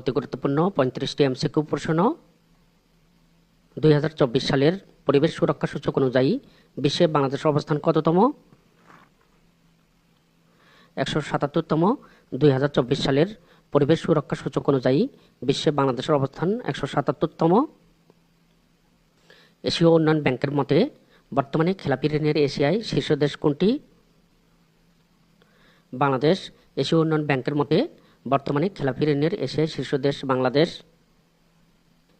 অতি গুরুত্বপূর্ণ পঁয়ত্রিশটি এমসিকিউ প্রশ্ন। দুই হাজার চব্বিশ সালের পরিবেশ সুরক্ষা সূচক অনুযায়ী বিশ্বে বাংলাদেশের অবস্থান কততম? একশো সাতাত্তরতম। দুই হাজার চব্বিশ সালের পরিবেশ সুরক্ষা সূচক অনুযায়ী বিশ্বে বাংলাদেশের অবস্থান একশো সাতাত্তরতম। এশীয় উন্নয়ন ব্যাংকের মতে বর্তমানে খেলাপি ঋণের এশিয়ায় শীর্ষ দেশ কোনটি? বাংলাদেশ। এশীয় উন্নয়ন ব্যাংকের মতে বর্তমানে খেলাপি ঋণের এশিয়ায় শীর্ষ দেশ বাংলাদেশ।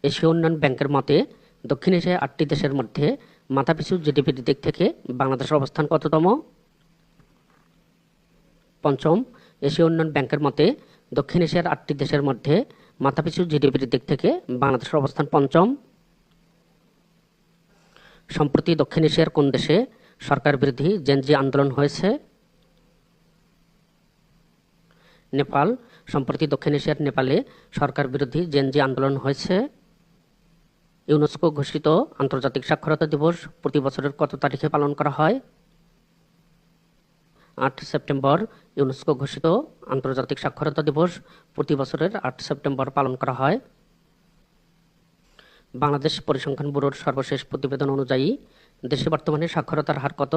এশীয় উন্নয়ন ব্যাংকের মতে, দক্ষিণ এশিয়ায় আটটি দেশের মধ্যে মাথাপিছু জিডিপির দিক থেকে বাংলাদেশের অবস্থান কততম? পঞ্চম, এশীয় উন্নয়ন ব্যাংকের মতে, দক্ষিণ এশিয়ার আটটি দেশের মধ্যে মাথাপিছু জিডিপির দিক থেকে বাংলাদেশের অবস্থান পঞ্চম। সম্প্রতি দক্ষিণ এশিয়ার কোন দেশে সরকার বিরোধী জেনজি আন্দোলন হয়েছে? নেপাল সম্প্রতি দক্ষিণ এশিয়ার নেপালে সরকার বিরোধী জেনজি আন্দোলন হয়েছে। ইউনেস্কো ঘোষিত আন্তর্জাতিক সাক্ষরতা দিবস প্রতি বছরের কত তারিখে পালন করা হয়? আট সেপ্টেম্বর, ইউনেস্কো ঘোষিত আন্তর্জাতিক সাক্ষরতা দিবস প্রতি বছরের আট সেপ্টেম্বর পালন করা হয়। বাংলাদেশ পরিসংখ্যান ব্যুরোর সর্বশেষ প্রতিবেদন অনুযায়ী, দেশে বর্তমানে সাক্ষরতার হার কত?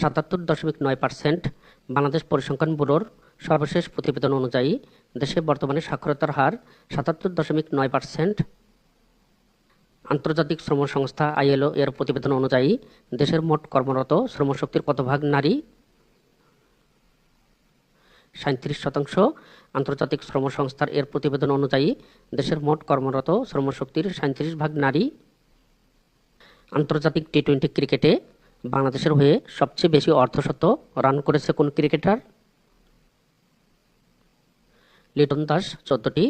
সাতাত্তর দশমিক নয় পার্সেন্ট। বাংলাদেশ পরিসংখ্যান ব্যুরোর সর্বশেষ প্রতিবেদন অনুযায়ী, দেশে বর্তমানে সাক্ষরতার হার সাতাত্তর দশমিক নয় পার্সেন্ট। আন্তর্জাতিক শ্রম সংস্থা আইএলও এর প্রতিবেদন অনুযায়ী, দেশের মোট কর্মরত শ্রমশক্তির কত ভাগ নারী? সাঁত্রিশ শতাংশ। আন্তর্জাতিক শ্রম সংস্থার এর প্রতিবেদন অনুযায়ী, দেশের মোট কর্মরত শ্রমশক্তির সাঁত্রিশ ভাগ নারী। আন্তর্জাতিক টি টোয়েন্টি ক্রিকেটে বাংলাদেশের হয়ে সবচেয়ে বেশি অর্ধশত রান করেছে কোন ক্রিকেটার? লিটন দাস চোদ্দটি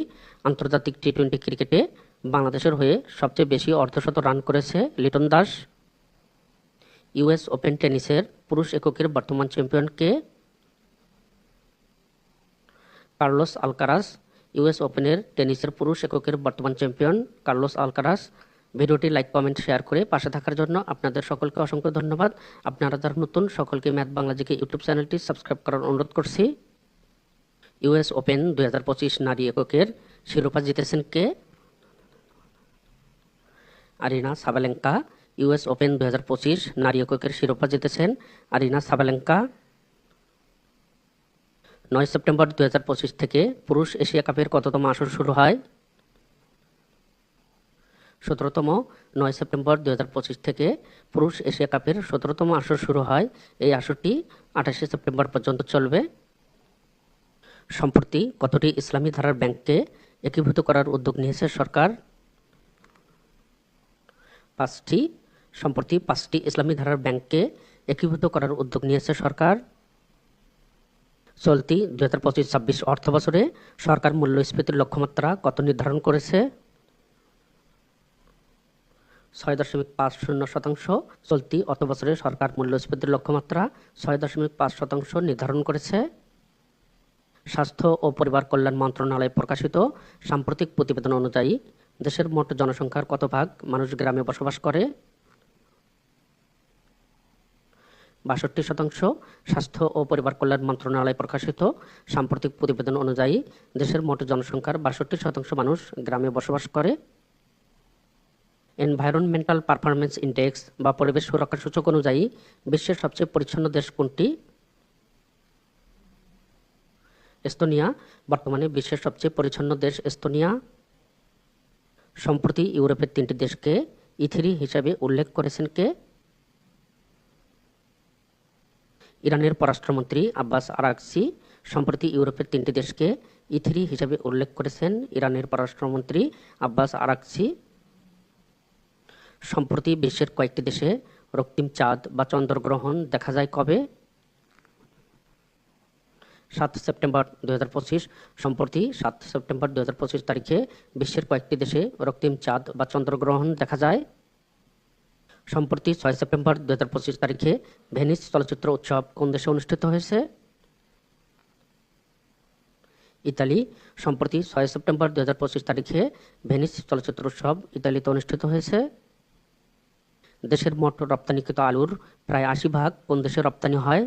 আন্তর্জাতিক টি টোয়েন্টি ক্রিকেটে বাংলাদেশের হয়ে সবচেয়ে বেশি অর্ধশত রান করেছে লিটন দাস। ইউএস ওপেন টেনিসের পুরুষ এককের বর্তমান চ্যাম্পিয়ন কে? Carlos Alcaraz. ইউএস ওপেনের টেনিসের পুরুষ এককের বর্তমান চ্যাম্পিয়ন কার্লোস আলকারাস। ভিডিওটি লাইক, কমেন্ট, শেয়ার করে পাশে থাকার জন্য আপনাদের সকলকে অসংখ্য ধন্যবাদ। আপনারা যারা নতুন, সকলকে ম্যাথ বাংলাজিকে ইউটিউব চ্যানেলটি সাবস্ক্রাইব করার অনুরোধ করছি। ইউএস ওপেন দু হাজার পঁচিশ নারী এককের শিরোপা জিতেছেন কে? আরিনা সাবালেঙ্কা, ইউএস ওপেন দু হাজার পঁচিশ নারী এককের শিরোপা জিতেছেন আরিনা সাবালেঙ্কা। নয় সেপ্টেম্বর দু হাজার পঁচিশ থেকে পুরুষ এশিয়া কাপের কততম আসর শুরু হয়? সতেরোতম। নয় সেপ্টেম্বর দু হাজার পঁচিশ থেকে পুরুষ এশিয়া কাপের সতেরোতম আসর শুরু হয়। এই আসরটি আঠাশে সেপ্টেম্বর পর্যন্ত চলবে। সম্প্রতি কতটি ইসলামী ধারার ব্যাংককে একীভূত করার উদ্যোগ নিয়েছে সরকার? পাঁচটি। সম্প্রতি পাঁচটি ইসলামী ধারার ব্যাংককে একীভূত করার উদ্যোগ নিয়েছে সরকার। চলতি দু হাজার পঁচিশ ছাব্বিশ অর্থ বছরে সরকার মূল্যস্ফীতির লক্ষ্যমাত্রা কত নির্ধারণ করেছে? ছয় দশমিক পাঁচ শূন্য শতাংশ। চলতি অর্থ বছরে সরকার মূল্যস্ফীতির লক্ষ্যমাত্রা ছয় দশমিক পাঁচ শতাংশ নির্ধারণ করেছে। স্বাস্থ্য ও পরিবার কল্যাণ মন্ত্রণালয়ে প্রকাশিত সাম্প্রতিক প্রতিবেদন অনুযায়ী দেশের মোট জনসংখ্যার কত ভাগ মানুষ গ্রামে বসবাস করে? বাষট্টি শতাংশ স্বাস্থ্য ও পরিবার কল্যাণ মন্ত্রণালয়ে প্রকাশিত সাম্প্রতিক প্রতিবেদন অনুযায়ী দেশের মোট জনসংখ্যার বাষট্টি শতাংশ মানুষ গ্রামে বসবাস করে। এনভায়রনমেন্টাল পারফরমেন্স ইন্ডেক্স বা পরিবেশ সুরক্ষা সূচক অনুযায়ী বিশ্বের সবচেয়ে পরিচ্ছন্ন দেশ কোনটি? এস্তোনিয়া, বর্তমানে বিশ্বের সবচেয়ে পরিচ্ছন্ন দেশ এস্তোনিয়া। সম্প্রতি ইউরোপের তিনটি দেশকে ইথিরি হিসাবে উল্লেখ করেছেন কে? ইরানের পররাষ্ট্রমন্ত্রী আব্বাস আরাকসি। সম্প্রতি ইউরোপের তিনটি দেশকে ইথিরি হিসাবে উল্লেখ করেছেন ইরানের পররাষ্ট্রমন্ত্রী আব্বাস আরাকসি। সম্প্রতি বিশ্বের কয়েকটি দেশে রক্তিম চাঁদ বা চন্দ্রগ্রহণ দেখা যায় কবে? সাত সেপ্টেম্বর দু হাজার পঁচিশ, সম্প্রতি সাত সেপ্টেম্বর দু হাজার পঁচিশ তারিখে বিশ্বের কয়েকটি দেশে রক্তিম চাঁদ বা চন্দ্রগ্রহণ দেখা যায়। সম্প্রতি ছয় সেপ্টেম্বর দু হাজার পঁচিশ তারিখে ভেনিস চলচ্চিত্র উৎসব কোন দেশে অনুষ্ঠিত হয়েছে? ইতালি, সম্প্রতি ছয় সেপ্টেম্বর দু হাজার পঁচিশ তারিখে ভেনিস চলচ্চিত্র উৎসব ইতালিতে অনুষ্ঠিত হয়েছে। দেশের মোট রপ্তানিকৃত আলুর প্রায় আশি ভাগ কোন দেশে রপ্তানি হয়?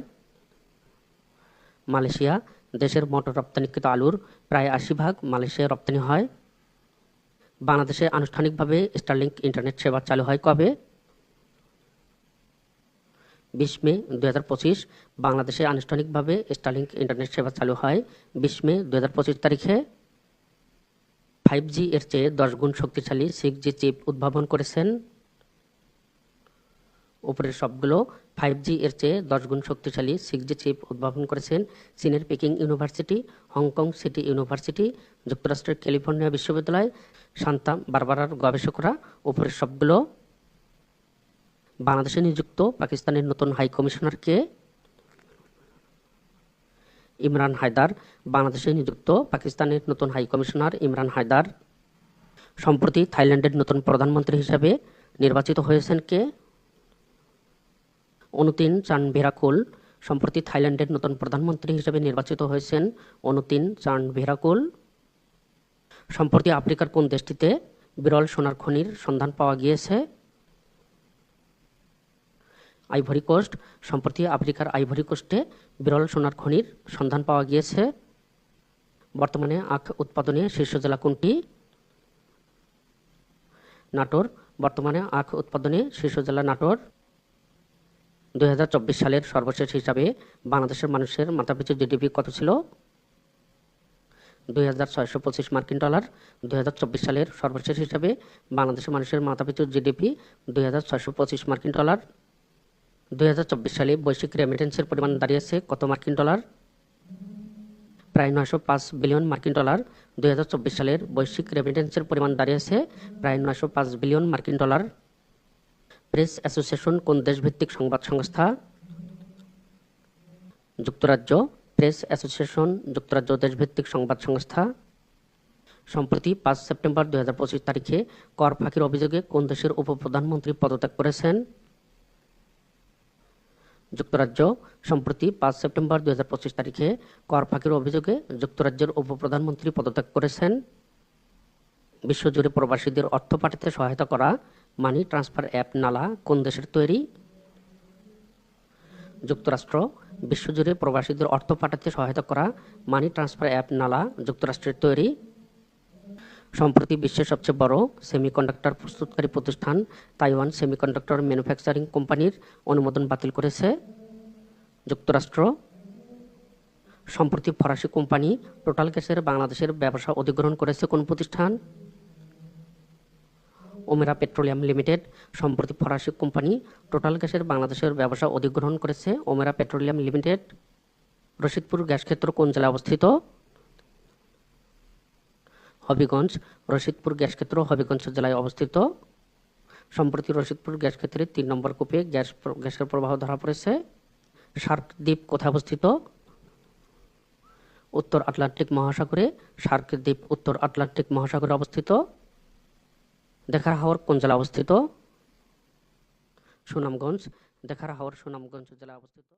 মালয়েশিয়া, দেশের মোট রপ্তানিকৃত আলুর প্রায় আশি ভাগ মালয়েশিয়ায় রপ্তানি হয়। বাংলাদেশে আনুষ্ঠানিকভাবে স্টারলিংক ইন্টারনেট সেবা চালু হয় কবে? বিশ মে দু হাজার পঁচিশ, বাংলাদেশে আনুষ্ঠানিকভাবে স্টারলিংক ইন্টারনেট সেবা চালু হয় বিশ মে দু হাজার পঁচিশ তারিখে। ফাইভ জি এর চেয়ে দশ গুণ শক্তিশালী সিক্স জি চিপ উদ্ভাবন করেছেন উপরের সবগুলো ফাইভ জি এর চেয়ে দশ গুণ শক্তিশালী সিক্স জি চিপ উদ্ভাবন করেছেন চীনের পেকিং ইউনিভার্সিটি হংকং সিটি ইউনিভার্সিটি যুক্তরাষ্ট্রের ক্যালিফোর্নিয়া বিশ্ববিদ্যালয় সান্তা বারবারার গবেষকরা। উপরের সবগুলো বাংলাদেশে নিযুক্ত, পাকিস্তানের নতুন হাই কমিশনার কে? ইমরান হায়দার। বাংলাদেশে নিযুক্ত, পাকিস্তানের নতুন হাই কমিশনার ইমরান হায়দার। সম্প্রতি থাইল্যান্ডের নতুন প্রধানমন্ত্রী হিসাবে নির্বাচিত হয়েছেন কে? অনুতিন চান ভেরাকুল। সম্প্রতি থাইল্যান্ডের নতুন প্রধানমন্ত্রী হিসেবে নির্বাচিত হয়েছেন অনুতিন চান ভেরাকুল। সম্প্রতি আফ্রিকার কোন দেশটিতে বিরল সোনার খনির সন্ধান পাওয়া গিয়েছে? Ivory Coast. সম্প্রতি আফ্রিকার আইভরি কোস্টে বিরল সোনার খনির সন্ধান পাওয়া গিয়েছে। বর্তমানে আখ উৎপাদনে শীর্ষ জেলা কোনটি? নাটোর। বর্তমানে আখ উৎপাদনে শীর্ষ জেলা নাটোর। দুই হাজার চব্বিশ সালের সর্বশেষ হিসাবে বাংলাদেশের মানুষের মাথাপিছু জিডিপি কত ছিল? দুই হাজার ছয়শো পঁচিশ মার্কিন ডলার। দু হাজার চব্বিশ সালের সর্বশেষ হিসাবে বাংলাদেশের মানুষের মাথাপিছু জিডিপি দুই হাজার ছয়শো পঁচিশ মার্কিন ডলার। দুই হাজার চব্বিশ সালে বৈশ্বিক রেমিটেন্সের পরিমাণ দাঁড়িয়েছে কত মার্কিন ডলার? প্রায় নয়শো পাঁচ বিলিয়ন মার্কিন ডলার। দু হাজার চব্বিশ সালের বৈশ্বিক রেমিটেন্সের পরিমাণ দাঁড়িয়েছে প্রায় নয়শো পাঁচ বিলিয়ন মার্কিন ডলার। প্রেস অ্যাসোসিয়েশন কোন দেশভিত্তিক সংবাদ সংস্থা? যুক্তরাজ্য প্রেস অ্যাসোসিয়েশন, যুক্তরাজ্য দেশভিত্তিক সংবাদ সংস্থা। সম্প্রতি পাঁচ সেপ্টেম্বর দু হাজার পঁচিশ তারিখে কর ফাঁকির অভিযোগে কোন দেশের উপপ্রধানমন্ত্রী পদত্যাগ করেছেন? যুক্তরাজ্য, সম্প্রতি পাঁচ সেপ্টেম্বর দুই হাজার পঁচিশ তারিখে কর ফাঁকির অভিযোগে যুক্তরাজ্যের উপপ্রধানমন্ত্রী পদত্যাগ করেছেন। বিশ্বজুড়ে প্রবাসীদের অর্থ পাঠাতে সহায়তা করা মানি ট্রান্সফার অ্যাপ নালা কোন দেশের তৈরি? যুক্তরাষ্ট্র, বিশ্বজুড়ে প্রবাসীদের অর্থ পাঠাতে সহায়তা করা মানি ট্রান্সফার অ্যাপ নালা যুক্তরাষ্ট্রের তৈরি। সম্প্রতি বিশ্বের সবচেয়ে বড় সেমিকন্ডাক্টর প্রস্তুতকারী প্রতিষ্ঠান তাইওয়ান সেমিকন্ডাক্টর ম্যানুফ্যাকচারিং কোম্পানির অনুমোদন বাতিল করেছে। যুক্তরাষ্ট্র, সম্প্রতি ফরাসি কোম্পানি টোটাল গ্যাসের বাংলাদেশের ব্যবসা অধিগ্রহণ করেছে কোন প্রতিষ্ঠান? ওমেরা পেট্রোলিয়াম লিমিটেড সম্প্রতি ফরাসি কোম্পানি টোটাল গ্যাসের বাংলাদেশের ব্যবসা অধিগ্রহণ করেছে। Omera petroleum limited, Rashidpur gas ক্ষেত্র কোন জেলায় অবস্থিত? হবিগঞ্জ, রশিদপুর গ্যাস ক্ষেত্র হবিগঞ্জ জেলায় অবস্থিত। সম্প্রতি রশিদপুর গ্যাস ক্ষেত্রে তিন নম্বর কূপে গ্যাস গ্যাসের প্রবাহ ধরা পড়েছে। শার্ক দ্বীপ কোথায় অবস্থিত? উত্তর আটলান্টিক মহাসাগরে। শার্ক দ্বীপ উত্তর আটলান্টিক মহাসাগরে অবস্থিত। দেখার হাওর কোন জেলা অবস্থিত? সুনামগঞ্জ। দেখার হাওর সুনামগঞ্জ জেলা অবস্থিত।